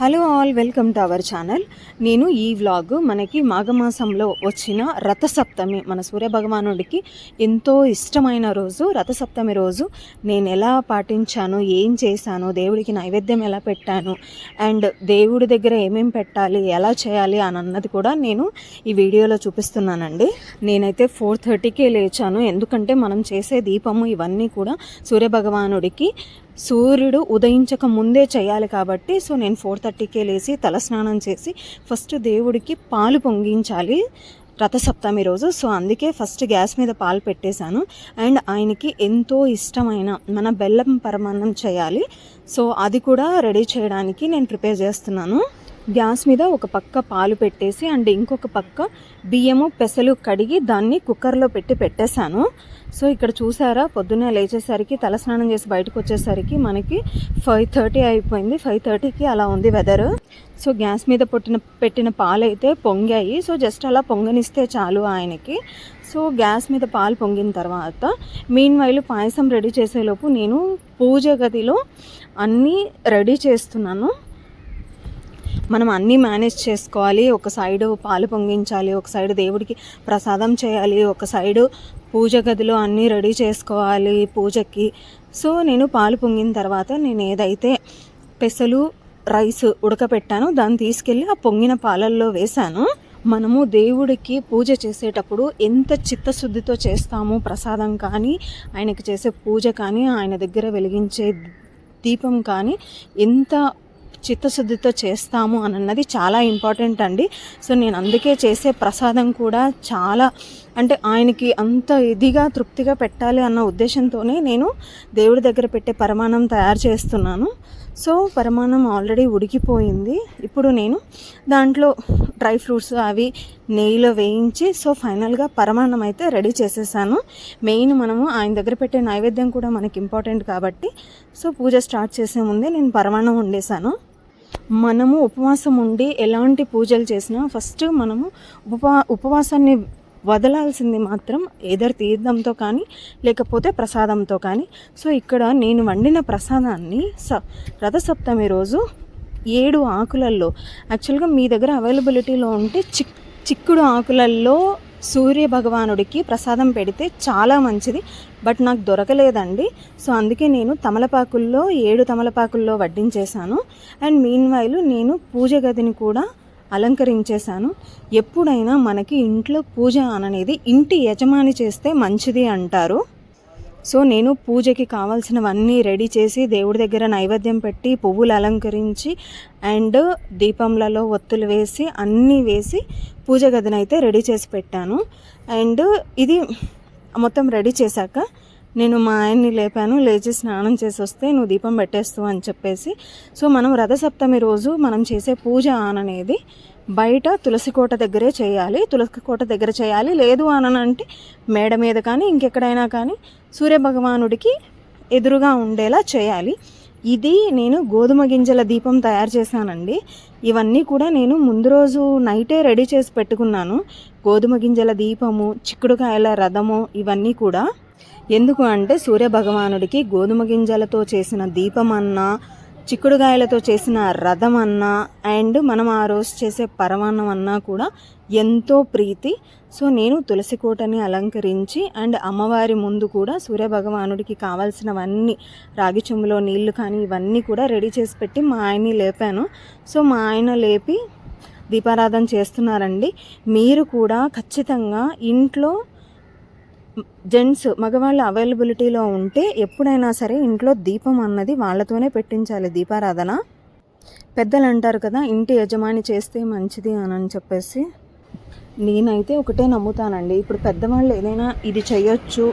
Hello all welcome to our channel. నేను ఈ vlog మనకి మాఘమాసంలో వచ్చిన రథసప్తమి మన సూర్య భగవానుడికి ఎంతో ఇష్టమైన రోజు రథసప్తమి రోజు. నేను ఎలా పాటించాను ఏం చేశాను దేవుడికి నైవేద్యం ఎలా పెట్టాను అండ్ దేవుడి దగ్గర ఏమేం పెట్టాలి ఎలా చేయాలి అని అన్నది కూడా నేను ఈ వీడియోలో చూపిస్తున్నానండి. నేనైతే ఫోర్ థర్టీకే లేచాను. ఎందుకంటే మనం చేసే దీపము ఇవన్నీ కూడా సూర్య భగవానుడికి సూర్యుడు ఉదయించక ముందే చేయాలి కాబట్టి సో నేను ఫోర్ థర్టీకే లేచి తలస్నానం చేసి ఫస్ట్ దేవుడికి పాలు పొంగించాలి రథసప్తమి రోజు. సో అందుకే ఫస్ట్ గ్యాస్ మీద పాలు పెట్టేశాను. అండ్ ఆయనకి ఎంతో ఇష్టమైన మన బెల్లం పరమాన్నం చేయాలి. సో అది కూడా రెడీ చేయడానికి నేను ప్రిపేర్ చేస్తున్నాను. గ్యాస్ మీద ఒక పక్క పాలు పెట్టేసి అండ్ ఇంకొక పక్క బియ్యము పెసలు కడిగి దాన్ని కుక్కర్లో పెట్టి పెట్టేశాను. సో ఇక్కడ చూసారా పొద్దున్నే లేచేసరికి తలస్నానం చేసి బయటకు వచ్చేసరికి మనకి ఫైవ్ థర్టీ అయిపోయింది. ఫైవ్ థర్టీకి అలా ఉంది వెదర్. సో గ్యాస్ మీద పొట్టిన పెట్టిన పాలు అయితే పొంగాయి. సో జస్ట్ అలా పొంగనిస్తే చాలు ఆయనకి. సో గ్యాస్ మీద పాలు పొంగిన తర్వాత మీన్ వైలు పాయసం రెడీ చేసేలోపు నేను పూజ గదిలో అన్నీ రెడీ చేస్తున్నాను. మనం అన్నీ మేనేజ్ చేసుకోవాలి. ఒక సైడు పాలు పొంగించాలి ఒక సైడు దేవుడికి ప్రసాదం చేయాలి ఒక సైడు పూజ గదిలో అన్నీ రెడీ చేసుకోవాలి పూజకి. సో నేను పాలు పొంగిన తర్వాత నేను ఏదైతే పెసలు రైస్ ఉడకపెట్టానో దాన్ని తీసుకెళ్ళి ఆ పొంగిన పాలల్లో వేశాను. మనము దేవుడికి పూజ చేసేటప్పుడు ఎంత చిత్తశుద్ధితో చేస్తాము ప్రసాదం కానీ ఆయనకి చేసే పూజ కానీ ఆయన దగ్గర వెలిగించే దీపం కానీ ఎంత చిత్తశుద్ధితో చేస్తాము అని అన్నది చాలా ఇంపార్టెంట్ అండి. సో నేను అందుకే చేసే ప్రసాదం కూడా చాలా అంటే ఆయనకి అంత ఇదిగా తృప్తిగా పెట్టాలి అన్న ఉద్దేశంతోనే నేను దేవుడి దగ్గర పెట్టే పరమాణం తయారు చేస్తున్నాను. సో పరమాణం ఆల్రెడీ ఉడికిపోయింది. ఇప్పుడు నేను దాంట్లో డ్రై ఫ్రూట్స్ అవి నెయ్యిలో వేయించి సో ఫైనల్గా పరమాన్నం అయితే రెడీ చేసేసాను. మెయిన్ మనము ఆయన దగ్గర పెట్టే నైవేద్యం కూడా మనకి ఇంపార్టెంట్ కాబట్టి సో పూజ స్టార్ట్ చేసే ముందే నేను పరమాన్నం వండేసాను. మనము ఉపవాసం ఉండి ఎలాంటి పూజలు చేసినా ఫస్ట్ మనము ఉపవా ఉపవాసాన్ని వదలాల్సింది మాత్రం ఏదర్ తీర్థంతో కానీ లేకపోతే ప్రసాదంతో కానీ. సో ఇక్కడ నేను వండిన ప్రసాదాన్ని స రథసప్తమి రోజు ఏడు ఆకులల్లో. యాక్చువల్గా మీ దగ్గర అవైలబిలిటీలో ఉంటే చిక్ చిక్కుడు ఆకులల్లో సూర్య భగవానుడికి ప్రసాదం పెడితే చాలా మంచిది బట్ నాకు దొరకలేదండి. సో అందుకే నేను తమలపాకుల్లో ఏడు తమలపాకుల్లో వడ్డించేశాను. అండ్ మీన్ వైలు నేను పూజ గదిని కూడా అలంకరించేశాను. ఎప్పుడైనా మనకి ఇంట్లో పూజ అనేది ఇంటి యజమాని చేస్తే మంచిది అంటారు. సో నేను పూజకి కావాల్సినవన్నీ రెడీ చేసి దేవుడి దగ్గర నైవేద్యం పెట్టి పువ్వులు అలంకరించి అండ్ దీపంలలో ఒత్తులు వేసి అన్నీ వేసి పూజ గదిని అయితే రెడీ చేసి పెట్టాను. అండ్ ఇది మొత్తం రెడీ చేశాక నేను మా ఆయన్ని లేపాను లేచి స్నానం చేసి వస్తే నువ్వు దీపం పెట్టేస్తావు అని చెప్పేసి. సో మనం రథసప్తమి రోజు మనం చేసే పూజ అనేది బయట తులసి కోట దగ్గరే చేయాలి తులసి కోట దగ్గర చేయాలి. లేదు అని అంటే మేడ మీద కానీ ఇంకెక్కడైనా కానీ సూర్యభగవానుడికి ఎదురుగా ఉండేలా చేయాలి. ఇది నేను గోధుమ గింజల దీపం తయారు చేశానండి. ఇవన్నీ కూడా నేను ముందు రోజు నైటే రెడీ చేసి పెట్టుకున్నాను. గోధుమ గింజల దీపము చిక్కుడుకాయల రథము ఇవన్నీ కూడా. ఎందుకు అంటే సూర్య భగవానుడికి గోధుమ గింజలతో చేసిన దీపం అన్నా చిక్కుడుగాయలతో చేసిన రథం అన్నా అండ్ మనం ఆ రోజు చేసే పరమాన్నం అన్నా కూడా ఎంతో ప్రీతి. సో నేను తులసి కోటని అలంకరించి అండ్ అమ్మవారి ముందు కూడా సూర్య భగవానుడికి కావాల్సినవన్నీ రాగి చెంబులో నీళ్ళు కానీ ఇవన్నీ కూడా రెడీ చేసి పెట్టి మా ఆయన్ని లేపాను. సో మా ఆయన లేపి దీపారాధన చేస్తున్నారండి. మీరు కూడా ఖచ్చితంగా ఇంట్లో జెంట్స్ మగవాళ్ళ అవైలబిలిటీలో ఉంటే ఎప్పుడైనా సరే ఇంట్లో దీపం అన్నది వాళ్ళతోనే పెట్టించాలి దీపారాధన. పెద్దలు అంటారు కదా ఇంటి యజమాని చేస్తే మంచిది అని అని చెప్పేసి. నేనైతే ఒకటే నమ్ముతానండి ఇప్పుడు పెద్దవాళ్ళు ఏదైనా ఇది చేయొచ్చు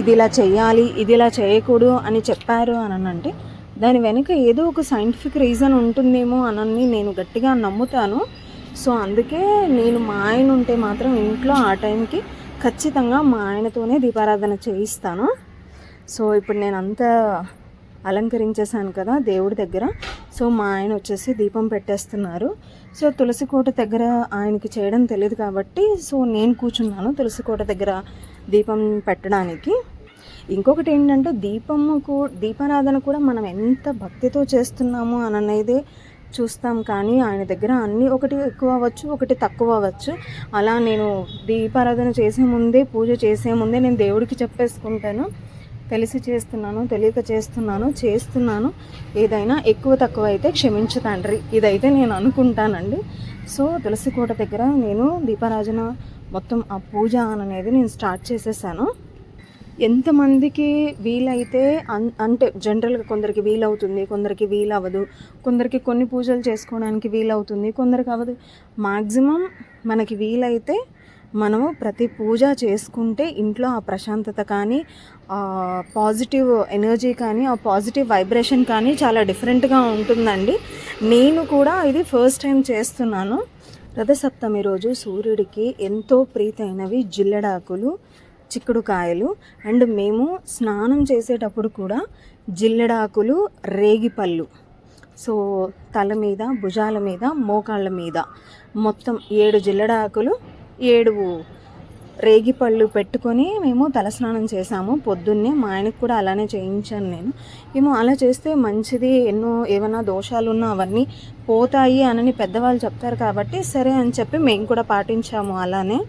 ఇది ఇలా చేయాలి ఇది ఇలా చేయకూడదు అని చెప్పారు అని అంటే దాని వెనుక ఏదో ఒక సైంటిఫిక్ రీజన్ ఉంటుందేమో అనని నేను గట్టిగా నమ్ముతాను. సో అందుకే నేను మా ఆయన ఉంటే మాత్రం ఇంట్లో ఆ టైంకి ఖచ్చితంగా మా ఆయనతోనే దీపారాధన చేయిస్తాను. సో ఇప్పుడు నేను అంతా అలంకరించేశాను కదా దేవుడి దగ్గర. సో మా ఆయన వచ్చేసి దీపం పెట్టేస్తున్నారు. సో తులసి కోట దగ్గర ఆయనకి చేయడం తెలియదు కాబట్టి సో నేను కూర్చున్నాను తులసి కోట దగ్గర దీపం పెట్టడానికి. ఇంకొకటి ఏంటంటే దీపముకు దీపారాధన కూడా మనం ఎంత భక్తితో చేస్తున్నాము అని అనేది చూస్తాం కానీ ఆయన దగ్గర అన్నీ ఒకటి ఎక్కువ అవ్వచ్చు ఒకటి తక్కువ అవ్వచ్చు. అలా నేను దీపారాధన చేసే ముందే పూజ చేసే ముందే నేను దేవుడికి చెప్పేసుకుంటాను. తెలిసి చేస్తున్నాను తెలియక చేస్తున్నాను చేస్తున్నాను. ఏదైనా ఎక్కువ తక్కువ అయితే క్షమించు తండ్రి. ఇదైతే నేను అనుకుంటానండి. సో తులసి కోట దగ్గర నేను దీపారాజన మొత్తం ఆ పూజ అనేది నేను స్టార్ట్ చేసేసాను. ఎంతమందికి వీలైతే అన్ అంటే జనరల్గా కొందరికి వీలవుతుంది కొందరికి వీలవ్వదు కొందరికి కొన్ని పూజలు చేసుకోవడానికి వీలవుతుంది కొందరికి అవ్వదు. మ్యాక్సిమం మనకి వీలైతే మనము ప్రతి పూజ చేసుకుంటే ఇంట్లో ఆ ప్రశాంతత కానీ పాజిటివ్ ఎనర్జీ కానీ ఆ పాజిటివ్ వైబ్రేషన్ కానీ చాలా డిఫరెంట్గా ఉంటుందండి. నేను కూడా ఇది ఫస్ట్ టైం చేస్తున్నాను. రథసప్తమి రోజు సూర్యుడికి ఎంతో ప్రీతైనవి జిల్లెడాకులు చిక్కుడుకాయలు అండ్ మేము స్నానం చేసేటప్పుడు కూడా జిల్లెడాకులు రేగిపళ్ళు. సో తల మీద భుజాల మీద మోకాళ్ళ మీద మొత్తం ఏడు జిల్లెడాకులు ఏడు రేగిపళ్ళు పెట్టుకొని మేము తలస్నానం చేసాము పొద్దున్నే మా ఆయనకు కూడా అలానే చేయించాను నేను. ఏమో అలా చేస్తే మంచిది ఎన్నో ఏమైనా దోషాలు ఉన్నా అవన్నీ పోతాయి అనని పెద్దవాళ్ళు చెప్తారు కాబట్టి సరే అని చెప్పి మేము కూడా పాటించాము అలానే.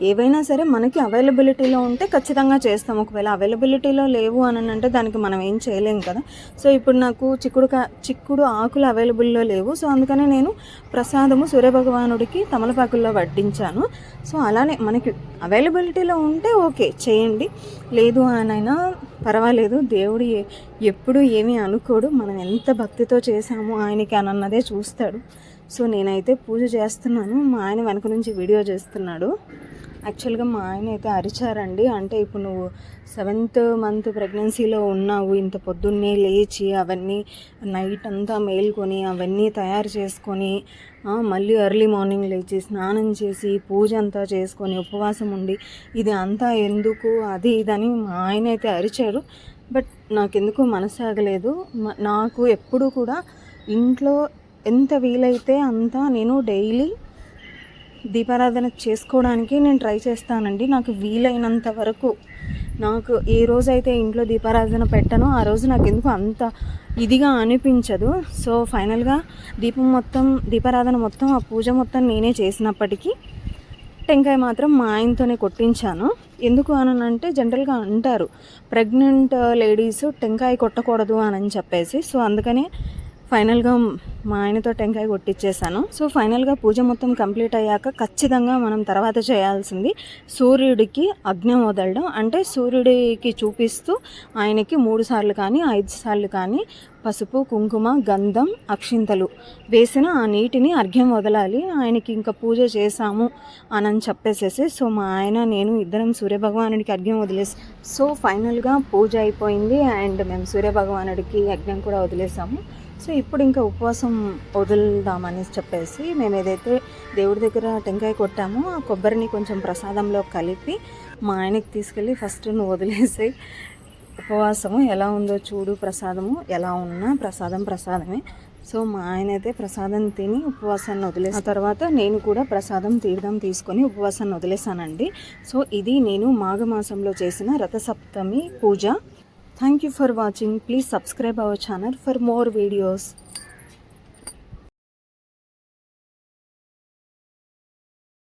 ఏవైనా సరే మనకి అవైలబిలిటీలో ఉంటే ఖచ్చితంగా చేస్తాం. ఒకవేళ అవైలబిలిటీలో లేవు అని అంటే దానికి మనం ఏం చేయలేం కదా. సో ఇప్పుడు నాకు చిక్కుడు చిక్కుడు ఆకులు అవైలబుల్లో లేవు. సో అందుకనే నేను ప్రసాదము సూర్యభగవానుడికి తమలపాకుల్లో వడ్డించాను. సో అలానే మనకి అవైలబిలిటీలో ఉంటే ఓకే చేయండి. లేదు అనైనా పర్వాలేదు. దేవుడు ఎప్పుడు ఏమీ అనుకోడు. మనం ఎంత భక్తితో చేసాము ఆయనకి అనన్నదే చూస్తాడు. సో నేనైతే పూజ చేస్తున్నాను. మా ఆయన వెనక నుంచి వీడియో చేస్తున్నాడు. యాక్చువల్గా మా ఆయన అయితే అరిచారండి. అంటే ఇప్పుడు నువ్వు సెవెంత్ మంత్ ప్రెగ్నెన్సీలో ఉన్నావు ఇంత పొద్దున్నే లేచి అవన్నీ నైట్ అంతా మేల్కొని అవన్నీ తయారు చేసుకొని మళ్ళీ ఎర్లీ మార్నింగ్ లేచి స్నానం చేసి పూజ అంతా చేసుకొని ఉపవాసం ఉండి ఇది అంతా ఎందుకు అది ఇదని మా ఆయన అయితే అరిచారు. బట్ నాకెందుకు మనసాగలేదు నాకు ఎప్పుడు కూడా ఇంట్లో ఎంత వీలైతే అంతా నేను డైలీ దీపారాధన చేసుకోవడానికి నేను ట్రై చేస్తానండి. నాకు వీలైనంత వరకు. నాకు ఏ రోజైతే ఇంట్లో దీపారాధన పెట్టానో ఆ రోజు నాకు ఎందుకు అంత ఇదిగా అనిపించదు. సో ఫైనల్గా దీపం మొత్తం దీపారాధన మొత్తం ఆ పూజ మొత్తం నేనే చేసినప్పటికీ టెంకాయ మాత్రం మా ఆయనతోనే కొట్టించాను. ఎందుకు అని అంటే జనరల్గా అంటారు ప్రెగ్నెంట్ లేడీస్ టెంకాయ కొట్టకూడదు అని చెప్పేసి. సో అందుకనే ఫైనల్గా మా ఆయనతో టెంకాయ కొట్టించేసాను సో ఫైనల్గా పూజ మొత్తం కంప్లీట్ అయ్యాక ఖచ్చితంగా మనం తర్వాత చేయాల్సింది సూర్యుడికి అగ్ని వదలడం అంటే సూర్యుడికి చూపిస్తూ ఆయనకి మూడు సార్లు కానీ ఐదు సార్లు కానీ పసుపు కుంకుమ గంధం అక్షింతలు వేసిన ఆ నీటిని అర్ఘ్యం వదలాలి. ఆయనకి ఇంకా పూజ చేశాము అని చెప్పేసేసి సో మా ఆయన నేను ఇద్దరం సూర్యభగవానుడికి అర్ఘ్యం వదిలేసి సో ఫైనల్గా పూజ అయిపోయింది. అండ్ మేము సూర్యభగవానుడికి యజ్ఞం కూడా వదిలేసాము. సో ఇప్పుడు ఇంకా ఉపవాసం వదులుదామని చెప్పేసి మేము ఏదైతే దేవుడి దగ్గర టెంకాయ కొట్టామో ఆ కొబ్బరిని కొంచెం ప్రసాదంలో కలిపి మా ఆయనకి తీసుకెళ్ళి ఫస్ట్ నువ్వు వదిలేసి ఉపవాసము ఎలా ఉందో చూడు ప్రసాదము ఎలా ఉన్నా ప్రసాదం ప్రసాదమే. సో మా ఆయన అయితే ప్రసాదం తిని ఉపవాసాన్ని వదిలేసిన తర్వాత నేను కూడా ప్రసాదం తీర్థం తీసుకొని ఉపవాసాన్ని వదిలేసానండి. సో ఇది నేను మాఘమాసంలో చేసిన రథసప్తమి పూజ. Thank you for watching. Please subscribe our channel for more videos.